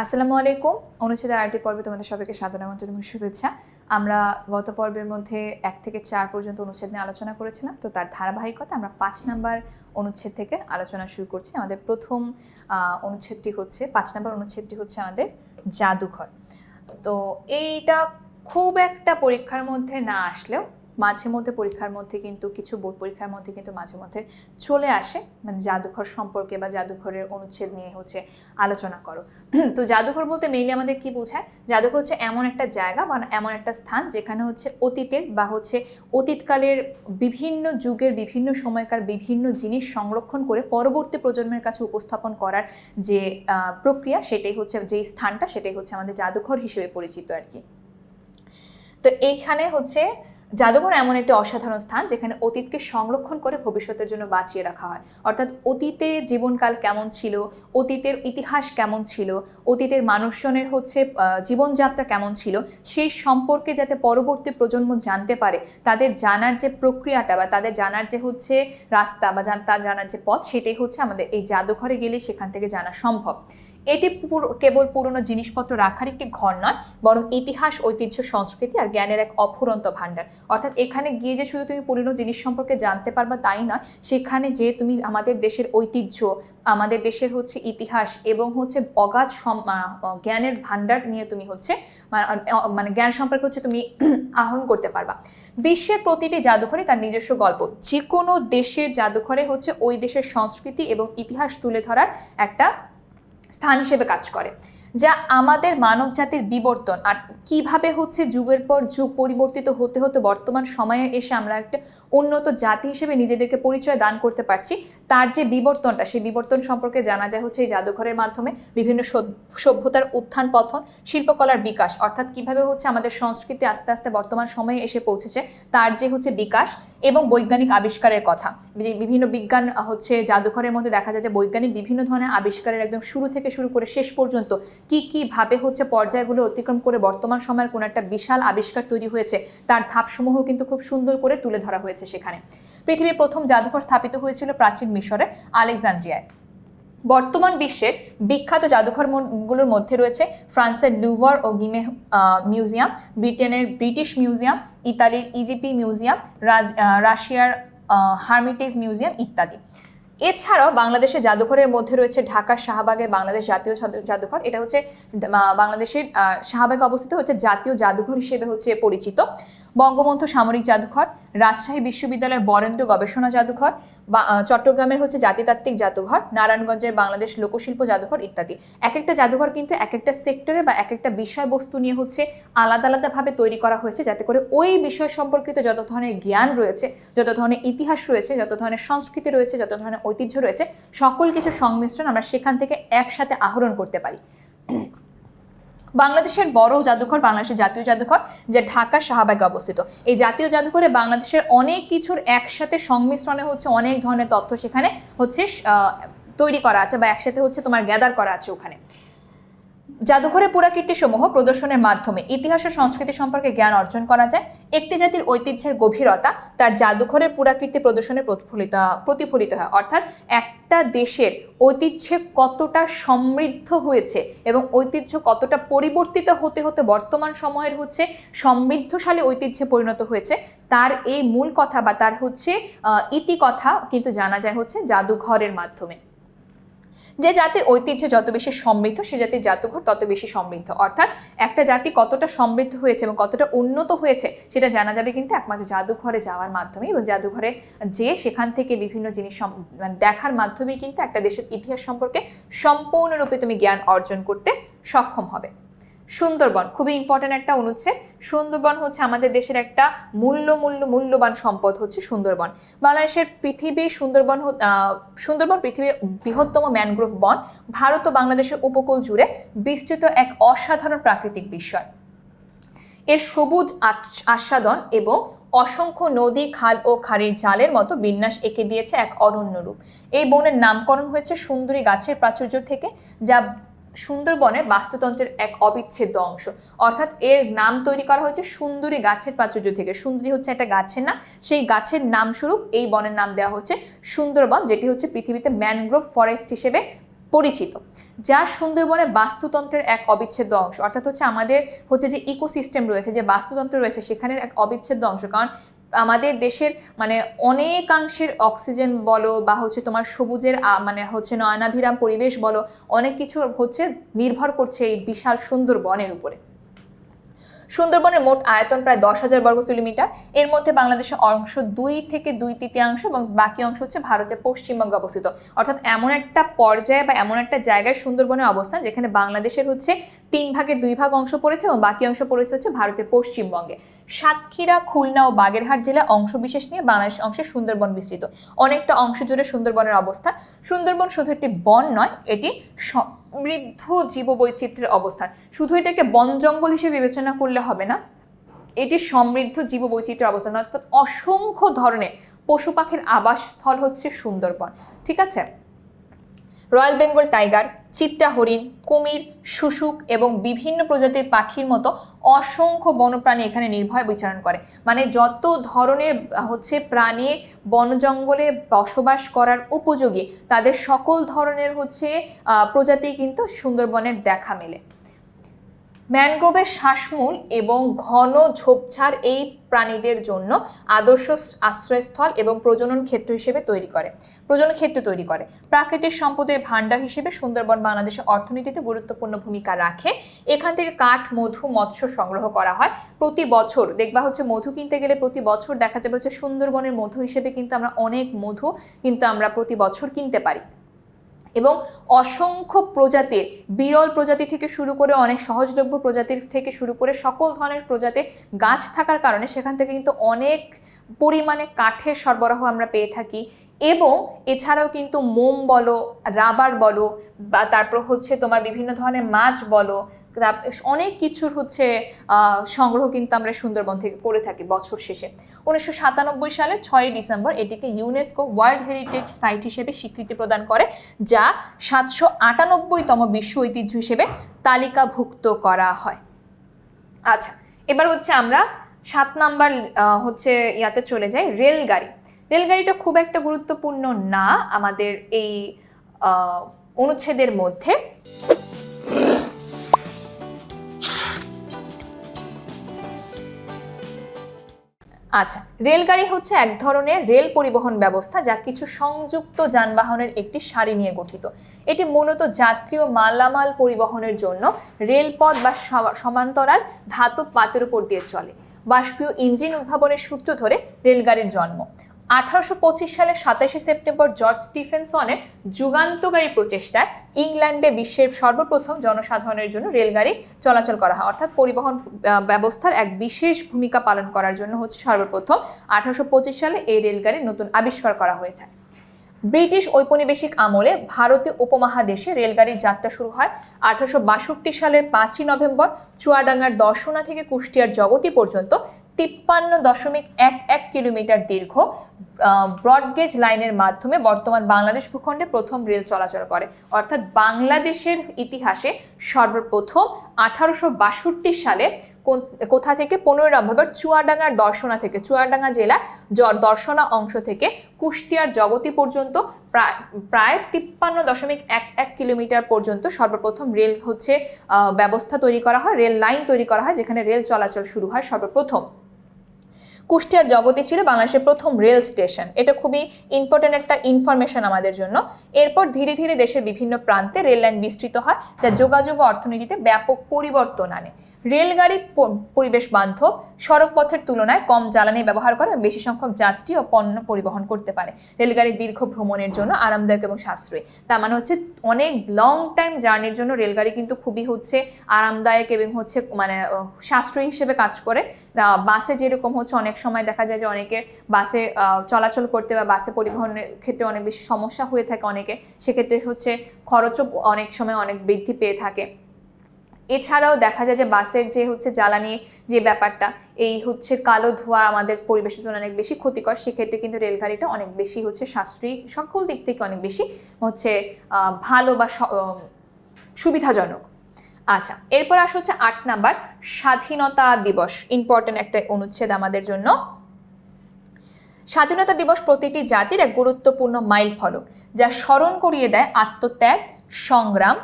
আসসালামু আলাইকুম। অনুচ্ছেদের আরটি পর্বে তোমাদের সবাইকে সাধারণ আমন্ত্রণ এবং শুভেচ্ছা। আমরা গত পর্বের মধ্যে এক থেকে চার পর্যন্ত অনুচ্ছেদ নিয়ে আলোচনা করেছিলাম, তো তার ধারাবাহিকতা আমরা পাঁচ নাম্বার অনুচ্ছেদ থেকে আলোচনা শুরু করছি। আমাদের প্রথম অনুচ্ছেদটি হচ্ছে, পাঁচ নাম্বার অনুচ্ছেদটি হচ্ছে আমাদের জাদুঘর। তো এইটা খুব একটা পরীক্ষার মধ্যে না আসলেও মাঝে মধ্যে পরীক্ষার মধ্যে কিন্তু, কিছু বোর্ড পরীক্ষার মধ্যে কিন্তু মাঝে মধ্যে চলে আসে। মানে জাদুঘর সম্পর্কে বা জাদুঘরের অনুচ্ছেদ নিয়ে হচ্ছে আলোচনা করো। তো জাদুঘর বলতে মেইনলি আমাদের কি বোঝায়? জাদুঘর হচ্ছে এমন একটা জায়গা বা এমন একটা স্থান যেখানে হচ্ছে অতীতের বা হচ্ছে অতীতকালের বিভিন্ন যুগের বিভিন্ন সময়কার বিভিন্ন জিনিস সংরক্ষণ করে পরবর্তী প্রজন্মের কাছে উপস্থাপন করার যে প্রক্রিয়া সেটাই হচ্ছে যেই স্থানটা সেটাই হচ্ছে আমাদের জাদুঘর হিসেবে পরিচিত আর কি। তো এইখানে হচ্ছে জাদুঘর এমন একটি অসাধারণ স্থান যেখানে অতীতকে সংরক্ষণ করে ভবিষ্যতের জন্য বাঁচিয়ে রাখা হয়। অর্থাৎ অতীতে জীবনকাল কেমন ছিল, অতীতের ইতিহাস কেমন ছিল, অতীতের মানুষজনের হচ্ছে জীবনযাত্রা কেমন ছিল, সেই সম্পর্কে যাতে পরবর্তী প্রজন্ম জানতে পারে, তাদের জানার যে প্রক্রিয়াটা বা তাদের জানার যে হচ্ছে রাস্তা বা তার জানার যে পথ, সেটাই হচ্ছে আমাদের এই জাদুঘরে গেলে সেখান থেকে জানা সম্ভব। এটি কেবল পুরনো জিনিসপত্র রাখার একটি ঘর নয়, বরং ইতিহাস, ঐতিহ্য, সংস্কৃতি আর জ্ঞানের এক অফুরন্ত ভাণ্ডার। অর্থাৎ এখানে গিয়ে যে শুধু তুমি পুরনো জিনিস সম্পর্কে জানতে পারবা তাই নয়, সেখানে যে তুমি আমাদের দেশের ঐতিহ্য, আমাদের দেশের হচ্ছে ইতিহাস এবং হচ্ছে অগাধ জ্ঞানের ভাণ্ডার নিয়ে তুমি হচ্ছে মানে জ্ঞান সম্পর্কে হচ্ছে তুমি আহরণ করতে পারবা। বিশ্বের প্রতিটি জাদুঘরে তার নিজস্ব গল্প। যে কোনো দেশের জাদুঘরে হচ্ছে ওই দেশের সংস্কৃতি এবং ইতিহাস তুলে ধরার একটা স্থান হিসেবে কাজ করে। যা আমাদের মানব জাতির বিবর্তন। আর কীভাবে হচ্ছে যুগের পর যুগ পরিবর্তিত হতে হতে বর্তমান সময়ে এসে আমরা একটা উন্নত জাতি হিসেবে নিজেদেরকে পরিচয় দান করতে পারছি, তার যে বিবর্তনটা, সেই বিবর্তন সম্পর্কে জানা যায় হচ্ছে এই জাদুঘরের মাধ্যমে বিভিন্ন সভ্যতার উত্থান পথন, শিল্পকলার বিকাশ। অর্থাৎ কীভাবে হচ্ছে আমাদের সংস্কৃতি আস্তে আস্তে বর্তমান সময়ে এসে পৌঁছেছে, তার যে হচ্ছে বিকাশ এবং বৈজ্ঞানিক আবিষ্কারের কথা। বিভিন্ন বিজ্ঞান হচ্ছে জাদুঘরের মধ্যে দেখা যায় যে বৈজ্ঞানিক বিভিন্ন ধরনের আবিষ্কারের একদম শুরু থেকে শুরু করে শেষ পর্যন্ত কি কি ভাবে হচ্ছে পর্যায়গুলো অতিক্রম করে বর্তমান সময়ের কোনো একটা বিশাল আবিষ্কার তৈরি হয়েছে, তার ধাপসমূহ কিন্তু খুব সুন্দর করে তুলে ধরা হয়েছে সেখানে। পৃথিবীর প্রথম জাদুঘর স্থাপিত হয়েছিল প্রাচীন মিশরের আলেকজান্দ্রিয়ায়। বর্তমান বিশ্বের বিখ্যাত জাদুঘরগুলোর মধ্যে রয়েছে ফ্রান্সের লুভার ও গিমে মিউজিয়াম, ব্রিটেনের ব্রিটিশ মিউজিয়াম, ইতালির ইজিপি মিউজিয়াম রাশিয়ার হার্মিটেজ মিউজিয়াম ইত্যাদি। এছাড়াও বাংলাদেশের জাদুঘরের মধ্যে রয়েছে ঢাকার শাহবাগের বাংলাদেশ জাতীয় জাদুঘর। এটা হচ্ছে বাংলাদেশের শাহবাগে অবস্থিত হচ্ছে জাতীয় জাদুঘর হিসেবে হচ্ছে পরিচিত। বঙ্গবন্ধু সামরিক জাদুঘর, রাজশাহী বিশ্ববিদ্যালয়ের বরেন্দ্র গবেষণা জাদুঘর বা চট্টগ্রামের হচ্ছে জাতিতাত্ত্বিক জাদুঘর, নারায়ণগঞ্জের বাংলাদেশ লোকশিল্প জাদুঘর ইত্যাদি। এক একটা জাদুঘর কিন্তু এক একটা সেক্টরে বা এক একটা বিষয়বস্তু নিয়ে হচ্ছে আলাদা আলাদাভাবে তৈরি করা হয়েছে যাতে করে ওই বিষয় সম্পর্কিত যত ধরনের জ্ঞান রয়েছে, যত ধরনের ইতিহাস রয়েছে, যত ধরনের সংস্কৃতি রয়েছে, যত ধরনের ঐতিহ্য রয়েছে, সকল কিছু সংমিশ্রণ আমরা সেখান থেকে একসাথে আহরণ করতে পারি। বাংলাদেশের বড় জাদুঘর, বাংলাদেশের জাতীয় জাদুঘর, যা ঢাকা শাহবাগে অবস্থিত। এই জাতীয় জাদুঘরে বাংলাদেশের অনেক কিছুর একসাথে সংমিশ্রণে হচ্ছে অনেক ধরনের তথ্য সেখানে হচ্ছে তৈরি করা আছে বা একসাথে হচ্ছে তোমার গ্যাদার করা আছে ওখানে। জাদুঘরের পুরাকীর্তি সমূহ প্রদর্শনের মাধ্যমে ইতিহাস ও সংস্কৃতি সম্পর্কে জ্ঞান অর্জন করা যায়। একটি জাতির ঐতিহ্যের গভীরতা তার জাদুঘরের পুরাকীর্তি প্রদর্শনের প্রতিফলিত প্রতিফলিত হয়। অর্থাৎ একটা দেশের ঐতিহ্যে কতটা সমৃদ্ধ হয়েছে এবং ঐতিহ্য কতটা পরিবর্তিত হতে হতে বর্তমান সময়ের হচ্ছে সমৃদ্ধশালী ঐতিহ্যে পরিণত হয়েছে, তার এই মূল কথা বা তার হচ্ছে ইতি কথা কিন্তু জানা যায় হচ্ছে জাদুঘরের মাধ্যমে। যে জাতির ঐতিহ্য যত বেশি সমৃদ্ধ, সে জাতির জাদুঘর তত বেশি সমৃদ্ধ। অর্থাৎ একটা জাতি কতটা সমৃদ্ধ হয়েছে এবং কতটা উন্নত হয়েছে, সেটা জানা যাবে কিন্তু একমাত্র জাদুঘরে যাওয়ার মাধ্যমে এবং জাদুঘরে যে সেখান থেকে বিভিন্ন জিনিস মানে দেখার মাধ্যমেই কিন্তু একটা দেশের ইতিহাস সম্পর্কে সম্পূর্ণরূপে তুমি জ্ঞান অর্জন করতে সক্ষম হবে। সুন্দরবন, খুবই ইম্পর্ট্যান্ট একটা অনুচ্ছেদ। সুন্দরবন হচ্ছে আমাদের দেশের একটা মূল্য মূল্য, মূল্যবান সম্পদ হচ্ছে সুন্দরবন। বাংলাদেশের পৃথিবী সুন্দরবন সুন্দরবন পৃথিবীর বৃহত্তম ম্যানগ্রোভ বন। ভারত ও বাংলাদেশের উপকূল জুড়ে বিস্তৃত এক অসাধারণ প্রাকৃতিক বিষয় এর সবুজ আস্বাদন এবং অসংখ্য নদী, খাল ও খাড়ির জালের মতো বিন্যাস এঁকে দিয়েছে এক অনন্য রূপ। এই বনের নামকরণ হয়েছে সুন্দরী গাছের প্রাচুর্য থেকে, যা সুন্দরবনের বাস্তুতন্ত্রের এক অবিচ্ছেদ্য অংশ। অর্থাৎ এর নাম তৈরি করা হয়েছে সুন্দরী গাছের প্রাচুর্য থেকে। সুন্দরী হচ্ছে একটা গাছের নাম। সেই গাছের নাম স্বরূপ এই বনের নাম দেওয়া হচ্ছে সুন্দরবন, যেটি হচ্ছে পৃথিবীতে ম্যানগ্রোভ ফরেস্ট হিসেবে পরিচিত। যা সুন্দরবনের বাস্তুতন্ত্রের এক অবিচ্ছেদ্য অংশ। অর্থাৎ হচ্ছে আমাদের হচ্ছে যে ইকোসিস্টেম রয়েছে, যে বাস্তুতন্ত্র রয়েছে, সেখানের এক অবিচ্ছেদ্য অংশ। কারণ আমাদের দেশের মানে অনেকাংশের অক্সিজেন বলো বা হচ্ছে তোমার সবুজের মানে হচ্ছে নয়নাভিরাম পরিবেশ বলো, অনেক কিছু হচ্ছে নির্ভর করছে এই বিশাল সুন্দরবনের উপরে। সুন্দরবনের মোট আয়তন প্রায় দশ হাজার বর্গ কিলোমিটার। এর মধ্যে বাংলাদেশের অংশ দুই থেকে দুই তৃতীয়াংশ এবং বাকি অংশ হচ্ছে ভারতের পশ্চিমবঙ্গে অবস্থিত। অর্থাৎ এমন একটা পর্যায়ে বা এমন একটা জায়গায় সুন্দরবনের অবস্থান যেখানে বাংলাদেশের হচ্ছে তিন ভাগের দুই ভাগ অংশ পড়েছে এবং বাকি অংশ পড়েছে হচ্ছে ভারতের পশ্চিমবঙ্গে। সাতক্ষীরা, খুলনা ও বাগেরহাট জেলার অংশবিশেষ নিয়ে বাংলাদেশ অংশে সুন্দরবন বিস্তৃত। অনেকটা অংশ জুড়ে সুন্দরবনের অবস্থান সুন্দরবন শুধু একটি বন নয়, এটি সমৃদ্ধ জীববৈচিত্র্যের অবস্থান। শুধু এটাকে বন জঙ্গল হিসেবে বিবেচনা করলে হবে না, এটি সমৃদ্ধ জীববৈচিত্র্যের অবস্থান। অর্থাৎ অসংখ্য ধরনের পশু পাখির আবাসস্থল হচ্ছে সুন্দরবন। ঠিক আছে? রয়্যাল বেঙ্গল টাইগার চিত্রা হরিণ কুমির, শুশুক এবং বিভিন্ন প্রজাতির পাখির মতো অসংখ্য বনপ্রাণী এখানে নির্ভয় বিচরণ করে। মানে যত ধরনের হচ্ছে প্রাণী বন জঙ্গলে বসবাস করার উপযোগী, তাদের সকল ধরনের হচ্ছে প্রজাতি কিন্তু সুন্দরবনের দেখা মেলে। ম্যানগ্রোভের শ্বাসমূল এবং ঘন ঝোপঝাড় এই প্রাণীদের জন্য আদর্শ আশ্রয়স্থল এবং প্রজনন ক্ষেত্র হিসেবে তৈরি করে, প্রজনন ক্ষেত্র তৈরি করে। প্রাকৃতিক সম্পদের ভাণ্ডার হিসেবে সুন্দরবন বাংলাদেশের অর্থনীতিতে গুরুত্বপূর্ণ ভূমিকা রাখে। এখান থেকে কাঠ, মধু, মৎস্য সংগ্রহ করা হয় প্রতি বছর। দেখবা হচ্ছে মধু কিনতে গেলে প্রতি বছর দেখা যাবে হচ্ছে সুন্দরবনের মধু হিসেবে কিন্তু আমরা অনেক মধু কিন্তু আমরা প্রতি বছর কিনতে পারি। এবং অসংখ্য প্রজাতির, বিরল প্রজাতি থেকে শুরু করে অনেক সহজলভ্য প্রজাতির থেকে শুরু করে সকল ধরনের প্রজাতির গাছ থাকার কারণে সেখান থেকে কিন্তু অনেক পরিমাণে কাঠের সরবরাহ আমরা পেয়ে থাকি। এবং এছাড়াও কিন্তু মোম বলো, রাবার বলো, বা তারপর হচ্ছে তোমার বিভিন্ন ধরনের মাছ বলো অনেক কিছুর হচ্ছে সংগ্রহ কিন্তু আমরা সুন্দরবন থেকে করে থাকি বছর শেষে। উনিশশো সাতানব্বই সালের ছয়ই ডিসেম্বর এটিকে ইউনেস্কো ওয়ার্ল্ড হেরিটেজ সাইট হিসেবে স্বীকৃতি প্রদান করে, যা সাতশো আটানব্বইতম বিশ্ব ঐতিহ্য হিসেবে তালিকাভুক্ত করা হয়। আচ্ছা এবার হচ্ছে আমরা সাত নাম্বার হচ্ছে ইয়াতে চলে যাই, রেলগাড়ি। রেলগাড়িটা খুব একটা গুরুত্বপূর্ণ না আমাদের এই অনুচ্ছেদের মধ্যে। আচ্ছা রেলগাড়ি হচ্ছে এক ধরনের রেল পরিবহন ব্যবস্থা যা কিছু সংযুক্ত যানবাহনের একটি সারি নিয়ে গঠিত। এটি মূলত যাত্রী ও মালামাল পরিবহনের জন্য রেলপথ বা সমান্তরাল ধাতব পাতের উপর দিয়ে চলে। বাষ্পীয় ইঞ্জিন উদ্ভাবনের সূত্র ধরে রেলগাড়ির জন্ম। আঠারোশো পঁচিশ সালের সাতাশে সেপ্টেম্বর জর্জ স্টিফেনসনের যুগান্তকারী প্রচেষ্টায় ইংল্যান্ডে বিশ্বের সর্বপ্রথম জনসাধারণের জন্য রেলগাড়ি চলাচল করা হয়। অর্থাৎ পরিবহন ব্যবস্থার এক বিশেষ ভূমিকা পালন করার জন্য হচ্ছে সর্বপ্রথম আঠারোশো পঁচিশ সালে এই রেলগাড়ির নতুন আবিষ্কার করা হয়ে থাকে। ব্রিটিশ ঔপনিবেশিক আমলে ভারতীয় উপমহাদেশে রেলগাড়ির যাত্রা শুরু হয় আঠারোশো বাষট্টি সালের পাঁচই নভেম্বর, চুয়াডাঙ্গার দর্শনা থেকে কুষ্টিয়ার জগতি পর্যন্ত তিপ্পান্ন দশমিক এক এক কিলোমিটার দীর্ঘ ব্রডগেজ লাইনের মাধ্যমে বর্তমান বাংলাদেশ ভূখণ্ডে প্রথম রেল চলাচল করে। অর্থাৎ বাংলাদেশের ইতিহাসে সর্বপ্রথম আঠারোশো বাষট্টি সালে কোথা থেকে? পনেরোই নভেম্বর চুয়াডাঙ্গার দর্শনা থেকে, চুয়াডাঙ্গা জেলার দর্শনা অংশ থেকে কুষ্টিয়ার জগতি পর্যন্ত প্রায় প্রায় তিপ্পান্ন দশমিক এক এক কিলোমিটার পর্যন্ত সর্বপ্রথম রেল হচ্ছে ব্যবস্থা তৈরি করা হয়, রেল লাইন তৈরি করা হয়, যেখানে রেল চলাচল শুরু হয় সর্বপ্রথম। কুষ্টিয়ার জগতে ছিল বাংলাদেশের প্রথম রেল স্টেশন। এটা খুবই ইম্পর্টেন্ট একটা ইনফরমেশন আমাদের জন্য। এরপর ধীরে ধীরে দেশের বিভিন্ন প্রান্তে রেল লাইন বিস্তৃত হয়, যা যোগাযোগ ও অর্থনীতিতে ব্যাপক পরিবর্তন আনে। রেলগাড়ি পরিবেশ বান্ধব সড়ক পথের তুলনায় কম জ্বালানি ব্যবহার করে বেশি সংখ্যক যাত্রী ও পণ্য পরিবহন করতে পারে। রেলগাড়ির দীর্ঘ ভ্রমণের জন্য আরামদায়ক এবং সাশ্রয়ী। তার মানে হচ্ছে অনেক লং টাইম জার্নির জন্য রেলগাড়ি কিন্তু খুবই হচ্ছে আরামদায়ক এবং হচ্ছে মানে সাশ্রয়ী হিসেবে কাজ করে। বাসে যেরকম হচ্ছে অনেক সময় দেখা যায় যে অনেকে বাসে চলাচল করতে বা বাসে পরিবহনের ক্ষেত্রে অনেক বেশি সমস্যা হয়ে থাকে অনেকে। সেক্ষেত্রে হচ্ছে খরচও অনেক সময় অনেক বৃদ্ধি পেয়ে থাকে। এছাড়াও দেখা যায় যে বাসের যে হচ্ছে জ্বালানির যে ব্যাপারটা, এই হচ্ছে কালো ধোঁয়া আমাদের পরিবেশের জন্য অনেক বেশি ক্ষতিকর। সেক্ষেত্রে কিন্তু রেলগাড়িটা অনেক বেশি হচ্ছে সাশ্রয়ী, সকল দিক থেকে অনেক বেশি হচ্ছে ভালো বা সুবিধাজনক। আচ্ছা এরপর আসা হচ্ছে আট নাম্বার, স্বাধীনতা দিবস ইম্পর্টেন্ট একটা অনুচ্ছেদ আমাদের জন্য। স্বাধীনতা দিবস প্রতিটি জাতির এক গুরুত্বপূর্ণ মাইল ফলক, যা স্মরণ করিয়ে দেয় আত্মত্যাগ, সংগ্রাম,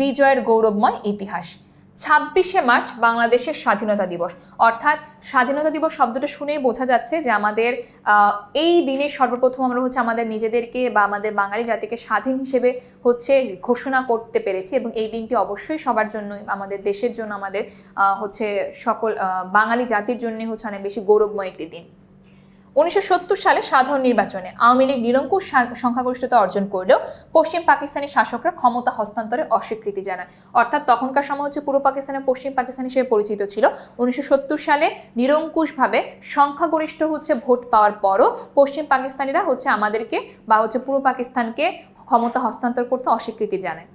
বিজয়ের গৌরবময় ইতিহাস। ছাব্বিশে মার্চ বাংলাদেশের স্বাধীনতা দিবস। অর্থাৎ স্বাধীনতা দিবস শব্দটা শুনেই বোঝা যাচ্ছে যে আমাদের এই দিনে সর্বপ্রথম আমরা হচ্ছে আমাদের নিজেদেরকে বা আমাদের বাঙালি জাতিকে স্বাধীন হিসেবে হচ্ছে ঘোষণা করতে পেরেছি এবং এই দিনটি অবশ্যই সবার জন্য, আমাদের দেশের জন্য, আমাদের হচ্ছে সকল বাঙালি জাতির জন্য হচ্ছে অনেক বেশি গৌরবময় একটি দিন। উনিশশো সত্তর সালে সাধারণ নির্বাচনে আওয়ামী লীগ নিরঙ্কুশ সংখ্যাগরিষ্ঠতা অর্জন করলেও পশ্চিম পাকিস্তানি শাসকরা ক্ষমতা হস্তান্তরে অস্বীকৃতি জানায়। অর্থাৎ তখনকার সময় হচ্ছে পূর্ব পাকিস্তানে পশ্চিম পাকিস্তান হিসেবে পরিচিত ছিল। উনিশশো সত্তর সালে নিরঙ্কুশভাবে সংখ্যাগরিষ্ঠ হচ্ছে ভোট পাওয়ার পরও পশ্চিম পাকিস্তানিরা হচ্ছে আমাদেরকে বা হচ্ছে পূর্ব পাকিস্তানকে ক্ষমতা হস্তান্তর করতে অস্বীকৃতি জানায়।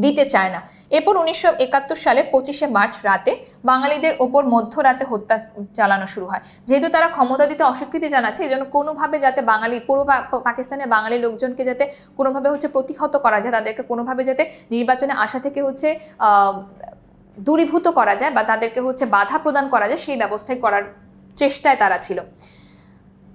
দিতে চায় না। এরপর উনিশশো একাত্তর সালে পঁচিশে মার্চ রাতে বাঙালিদের ওপর মধ্যরাতে হত্যা চালানো শুরু হয়। যেহেতু তারা ক্ষমতা দিতে অস্বীকৃতি জানাচ্ছে, এই জন্য কোনোভাবে যাতে বাঙালি, পূর্ব পা- পাকিস্তানের বাঙালি লোকজনকে যাতে কোনোভাবে হচ্ছে প্রতিহত করা যায়, তাদেরকে কোনোভাবে যাতে নির্বাচনে আসা থেকে হচ্ছে দূরীভূত করা যায় বা তাদেরকে হচ্ছে বাধা প্রদান করা যায়, সেই ব্যবস্থাই করার চেষ্টায় তারা ছিল।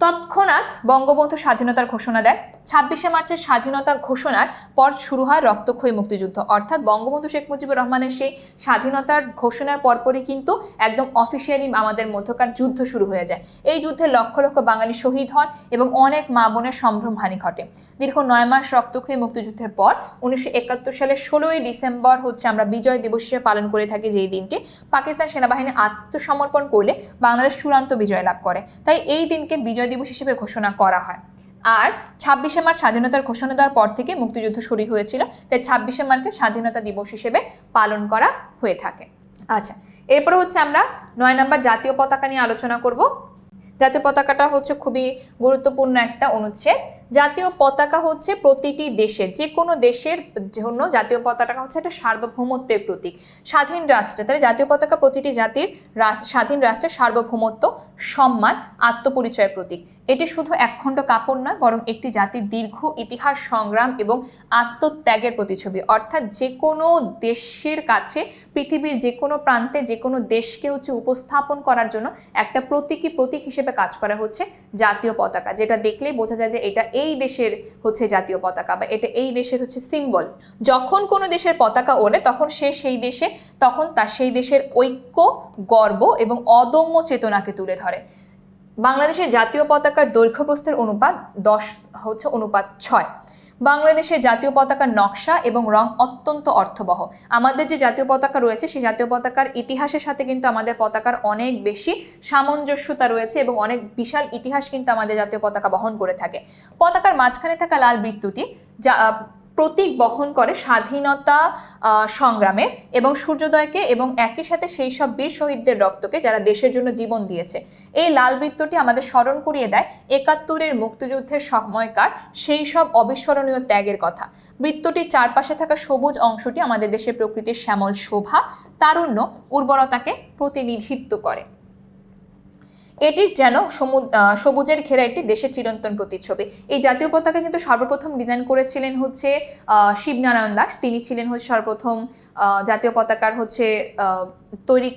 তৎক্ষণাৎ বঙ্গবন্ধু স্বাধীনতার ঘোষণা দেন। ছাব্বিশে মার্চের স্বাধীনতা ঘোষণার পর শুরু হয় রক্তক্ষয়ী মুক্তিযুদ্ধ। অর্থাৎ বঙ্গবন্ধু শেখ মুজিবুর রহমানের সেই স্বাধীনতার ঘোষণার পরপরই কিন্তু একদম অফিসিয়ালি আমাদের মধ্যকার যুদ্ধ শুরু হয়ে যায়। এই যুদ্ধে লক্ষ লক্ষ বাঙালি শহীদ হন এবং অনেক মা বোনের সম্ভ্রমহানি ঘটে। দীর্ঘ নয় মাস রক্তক্ষয়ী মুক্তিযুদ্ধের পর উনিশশো একাত্তর সালের ষোলোই ডিসেম্বর হচ্ছে আমরা বিজয় দিবস হিসেবে পালন করে থাকি যেই দিনটি। পাকিস্তান সেনাবাহিনী আত্মসমর্পণ করলে বাংলাদেশ চূড়ান্ত বিজয় লাভ করে। তাই এই দিনকে বিজয় দিবস হিসেবে ঘোষণা করা হয়। আর ছাব্বিশে মার্চ স্বাধীনতার ঘোষণা দেওয়ার পর থেকে মুক্তিযুদ্ধ শুরু হয়েছিল। তাই ছাব্বিশে মার্চকে স্বাধীনতা দিবস হিসেবে পালন করা হয়ে থাকে। আচ্ছা এরপর হচ্ছে আমরা নয় নম্বর জাতীয় পতাকা নিয়ে আলোচনা করব। জাতীয় পতাকাটা হচ্ছে খুবই গুরুত্বপূর্ণ একটা অনুচ্ছেদ। জাতীয় পতাকা হচ্ছে প্রতিটি দেশের, যে কোনো দেশের জন্য জাতীয় পতাকা হচ্ছে একটা সার্বভৌমত্বের প্রতীক। স্বাধীন রাষ্ট্রে, তাহলে জাতীয় পতাকা প্রতিটি জাতির স্বাধীন রাষ্ট্রের সার্বভৌমত্ব, সম্মান, আত্মপরিচয়ের প্রতীক। এটি শুধু একখণ্ড কাপড় নয়, বরং একটি জাতির দীর্ঘ ইতিহাস, সংগ্রাম এবং আত্মত্যাগের প্রতিছবি অর্থাৎ যে কোনো দেশের কাছে, পৃথিবীর যে কোনো প্রান্তে, যে কোনো দেশকে হচ্ছে উপস্থাপন করার জন্য একটা প্রতীকী প্রতীক হিসেবে কাজ করা হচ্ছে জাতীয় পতাকা। যেটা দেখলেই বোঝা যায় যে এটা এই দেশের হচ্ছে জাতীয় পতাকা বা এটা এই দেশের হচ্ছে সিম্বল যখন কোনো দেশের পতাকা ওড়ে, তখন সে সেই দেশে, তখন তার সেই দেশের ঐক্য, গর্ব এবং অদম্য চেতনাকে তুলে ধরে। বাংলাদেশের জাতীয় পতাকার দৈর্ঘ্য প্রস্থের অনুপাত দশ, হচ্ছে অনুপাত ছয়। বাংলাদেশের জাতীয় পতাকার নকশা এবং রং অত্যন্ত অর্থবহ। আমাদের যে জাতীয় পতাকা রয়েছে, সেই জাতীয় পতাকার ইতিহাসের সাথে কিন্তু আমাদের পতাকার অনেক বেশি সামঞ্জস্যতা রয়েছে এবং অনেক বিশাল ইতিহাস কিন্তু আমাদের জাতীয় পতাকা বহন করে থাকে। পতাকার মাঝখানে থাকা লাল বৃত্তটি, যা প্রতীক বহন করে স্বাধীনতা আহ, সংগ্রামের এবং সূর্যোদয়কে এবং একই সাথে সেই সব বীর শহীদদের রক্তকে যারা দেশের জন্য জীবন দিয়েছে। এই লাল বৃত্তটি আমাদের স্মরণ করিয়ে দেয় একাত্তরের মুক্তিযুদ্ধের সময়কার সেই সব অবিস্মরণীয় ত্যাগের কথা। বৃত্তটির চারপাশে থাকা সবুজ অংশটি আমাদের দেশের প্রকৃতির শ্যামল শোভা তারুণ্য উর্বরতাকে প্রতিনিধিত্ব করে। এটির যেন সবুজের ঘেরা একটি দেশের চিরন্তন প্রতিচ্ছবি। এই জাতীয় পতাকা কিন্তু সর্বপ্রথম ডিজাইন করেছিলেন হচ্ছে শিবনারায়ণ দাস। তিনি ছিলেন হচ্ছে সর্বপ্রথম জাতীয় পতাকার হচ্ছে তৈরি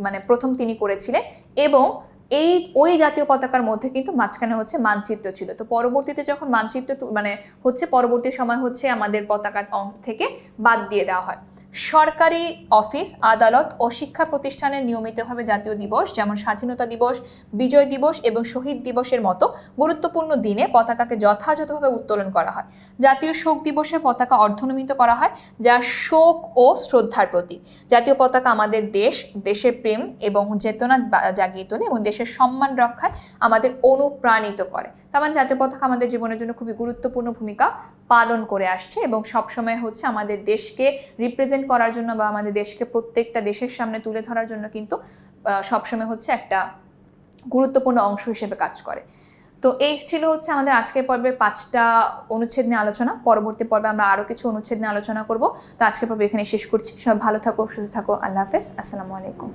মানে প্রথম তিনি করেছিলেন। এবং এই, ওই জাতীয় পতাকার মধ্যে কিন্তু মাঝখানে হচ্ছে মানচিত্র ছিল। তো পরবর্তীতে যখন মানচিত্র মানে হচ্ছে পরবর্তী সময় হচ্ছে আমাদের পতাকার অং- থেকে বাদ দিয়ে দেওয়া হয়। সরকারি অফিস, আদালত ও শিক্ষা প্রতিষ্ঠানের নিয়মিতভাবে জাতীয় দিবস, যেমন স্বাধীনতা দিবস, বিজয় দিবস এবং শহীদ দিবসের মতো গুরুত্বপূর্ণ দিনে পতাকাকে যথাযথভাবে উত্তোলন করা হয়। জাতীয় শোক দিবসে পতাকা অর্ধনমিত করা হয়, যা শোক ও শ্রদ্ধার প্রতীক। জাতীয় পতাকা আমাদের দেশ, দেশের প্রেম এবং চেতনা জাগিয়ে তোলে এবং দেশের সম্মান রক্ষায় আমাদের অনুপ্রাণিত করে। তার মানে জাতীয় পতাকা আমাদের জীবনের জন্য খুবই গুরুত্বপূর্ণ ভূমিকা। পালন করে আসছে এবং সবসময় হচ্ছে আমাদের দেশকে রিপ্রেজেন্ট করার জন্য বা আমাদের দেশকে প্রত্যেকটা দেশের সামনে তুলে ধরার জন্য কিন্তু সবসময় হচ্ছে একটা গুরুত্বপূর্ণ অংশ হিসেবে কাজ করে। তো এই ছিল হচ্ছে আমাদের আজকের পর্বের পাঁচটা অনুচ্ছেদ নিয়ে আলোচনা। পরবর্তী পর্বে আমরা আরও কিছু অনুচ্ছেদ নিয়ে আলোচনা করব। তো আজকের পর্বে এখানে শেষ করছি। সবাই ভালো থাকো, সুস্থ থাকো। আল্লাহ হাফেজ। আসসালামু আলাইকুম।